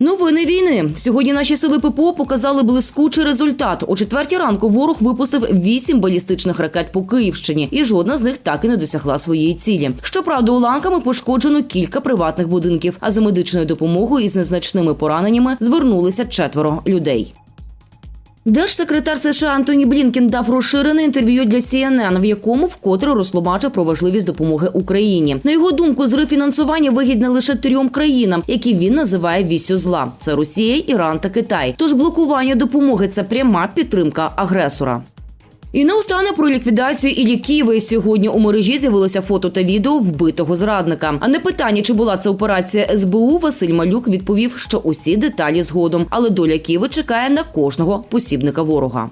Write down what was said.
Новини війни сьогодні наші сили ППО показали блискучий результат. О четвертій ранку ворог випустив вісім балістичних ракет по Київщині, і жодна з них так і не досягла своєї цілі. Щоправда, уламками пошкоджено кілька приватних будинків. А за медичною допомогою із незначними пораненнями звернулися четверо людей. Держсекретар США Антоні Блінкін дав розширене інтерв'ю для CNN, в якому вкотре розтлумачив про важливість допомоги Україні. На його думку, зрив фінансування вигідне лише трьом країнам, які він називає вісю зла: це Росія, Іран та Китай. Тож блокування допомоги це пряма підтримка агресора. І наостанок про ліквідацію Іллі Києва. Сьогодні у мережі з'явилося фото та відео вбитого зрадника. А на питання, чи була це операція СБУ, Василь Малюк відповів, що усі деталі згодом, але доля Києва чекає на кожного посібника ворога.